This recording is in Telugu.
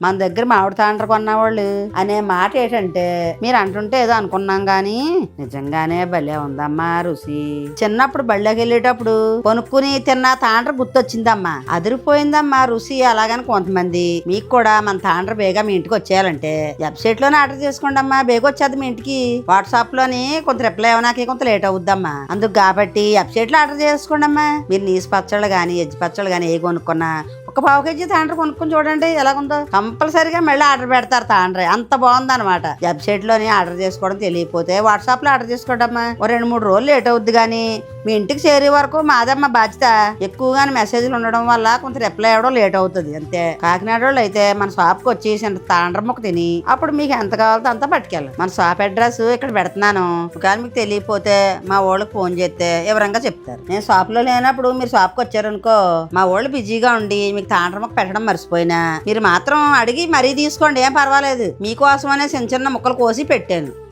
మన దగ్గర మామిడి తాండ్ర కొన్నవాళ్ళు అనే మాట ఏంటంటే మీరు అంటుంటే ఏదో అనుకున్నాం గాని నిజంగానే భలే ఉందమ్మా రుచి. చిన్నప్పుడు బళ్ళకి వెళ్ళేటప్పుడు కొనుక్కుని తిన్న తాండ్ర గుర్తొచ్చిందమ్మా. అదిరిపోయిందమ్మా రుచి అలాగని కొంతమంది. మీకు కూడా మన తాండ్ర బేగా మీ ఇంటికి వచ్చేయాలంటే వెబ్సైట్లోనే ఆర్డర్ చేసుకోండి అమ్మా బేగా వచ్చేది మీ ఇంటికి. వాట్సాప్లోని కొంత రిప్లై అవ్వనాకి కొంత లేట్ అవుద్దమ్మా. అందుకు కాబట్టి వెబ్సైట్లో ఆర్డర్ చేసుకోండి అమ్మా మీరు నీసు పచ్చళ్ళు కానీ ఎజ్జి పచ్చళ్ళు కానీ ఏ కొనుక్కున్నా ఒక పావు కేజీ తాండ్ర కొనుక్కొని చూడండి ఎలాగుందో. కంపల్సరీగా మళ్ళీ ఆర్డర్ పెడతారు తాండ్ర. అంత బాగుంది అనమాట వెబ్సైట్లోనే ఆర్డర్ చేసుకోవడం తెలియకపోతే వాట్సాప్లో ఆర్డర్ చేసుకోవడమ్మా ఓ రెండు మూడు రోజులు లేట్ అవుద్ది కానీ మీ ఇంటికి చేరే వరకు మాదమ్మ బాధ్యత ఎక్కువగానే మెసేజ్లు ఉండడం వల్ల కొంత రిప్లై అవ్వడం లేట్ అవుతుంది అంతే. కాకినాడ వాళ్ళు అయితే మన షాప్కి వచ్చి ఇంత తాండ్ర ముక్క తిని అప్పుడు మీకు ఎంత కావాలో అంత పట్టుకెళ్ళాలి. మన షాప్ అడ్రస్ ఇక్కడ పెడుతున్నాను. ఒకవేళ మీకు తెలియకపోతే మా వాళ్ళకి ఫోన్ చేస్తే వివరంగా చెప్తారు. నేను షాప్లో లేనప్పుడు మీరు షాప్కి వచ్చారనుకో మా వాళ్ళు బిజీగా ఉండి మీకు తాండ్ర ముక్క పెట్టడం మర్చిపోయినా. మీరు మాత్రం అడిగి మరీ తీసుకోండి ఏం పర్వాలేదు. మీకోసమనే చిన్న చిన్న ముక్కలు కోసి పెట్టాను.